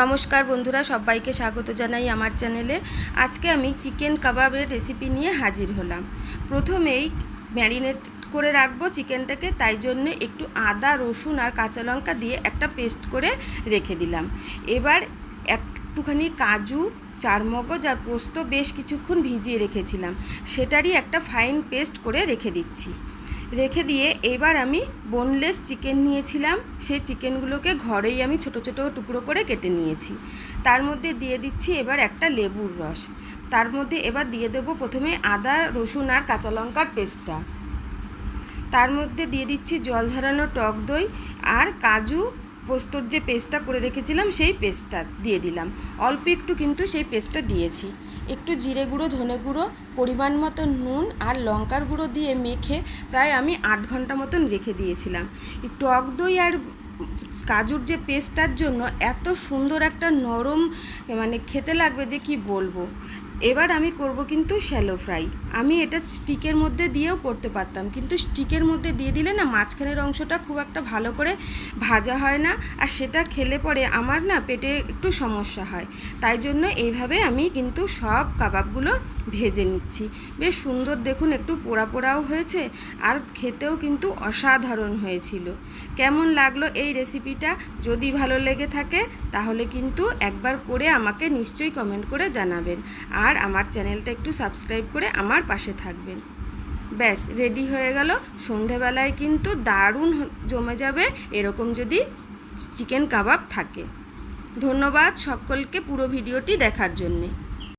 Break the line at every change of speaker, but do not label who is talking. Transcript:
নমস্কার বন্ধুরা, সবাইকে স্বাগত জানাই আমার চ্যানেলে। আজকে আমি চিকেন কাবাবের রেসিপি নিয়ে হাজির হলাম। প্রথমেই ম্যারিনেট করে রাখব চিকেনটাকে, তাই জন্য একটু আদা, রসুন আর কাঁচা লঙ্কা দিয়ে একটা পেস্ট করে রেখে দিলাম। এবার একটুখানি কাজু, চারমগজ আর পোস্ত বেশ কিছুক্ষণ ভিজিয়ে রেখেছিলাম। সেটারই একটা ফাইন পেস্ট করে রেখে দিচ্ছি। রেখে দিয়ে এবার আমি বোনলেস চিকেন নিয়েছিলাম। সেই চিকেনগুলোকে ঘরেই আমি ছোট ছোট টুকরো করে কেটে নিয়েছি। তার মধ্যে দিয়ে দিচ্ছি এবার একটা লেবুর রস। তার মধ্যে এবার দিয়ে দেবো প্রথমে আদা, রসুন আর কাঁচা লঙ্কার পেস্টটা। তার মধ্যে দিয়ে দিচ্ছি জল ঝরানো টক দই আর কাজু পোস্তর যে পেস্টটা করে রেখেছিলাম, সেই পেস্টটা দিয়ে দিলাম। অল্প একটু কিন্তু সেই পেস্টটা দিয়েছি। একটু জিরে গুঁড়ো, ধনে গুঁড়ো, পরিমাণ মতো নুন আর লঙ্কার গুঁড়ো দিয়ে মেখে প্রায় আমি আট ঘণ্টা মতন রেখে দিয়েছিলাম। টক দই আর কাজুর যে পেস্টটার জন্য এত সুন্দর একটা নরম মানে খেতে লাগবে যে কি বলব? এবার আমি করব কিন্তু শ্যালো ফ্রাই আমি এটা স্টিকের মধ্যে দিয়েও করতে পারতাম, কিন্তু স্টিকের মধ্যে দিয়ে দিলে না মাঝখানের অংশটা খুব একটা ভালো করে ভাজা হয় না, আর সেটা খেলে পরে আমার না পেটে একটু সমস্যা হয়। তাই জন্য এইভাবে আমি কিন্তু সব কাবাবগুলো ভেজে নিচ্ছি। বেশ সুন্দর দেখুন, একটু পোড়া পোড়াও হয়েছে, আর খেতেও কিন্তু অসাধারণ হয়েছিল। কেমন লাগল এই রেসিপিটা যদি ভালো লেগে থাকে, তাহলে কিন্তু একবার করে আমাকে নিশ্চয়ই কমেন্ট করে জানাবেন। আর আমার চ্যানেলটা একটু সাবস্ক্রাইব করে আমার পাশে থাকবেন। ব্যাস, রেডি হয়ে গেল। সন্ধেবেলায় কিন্তু দারুণ জমে যাবে এরকম যদি চিকেন কাবাব থাকে। ধন্যবাদ সকলকে পুরো ভিডিওটি দেখার জন্যে।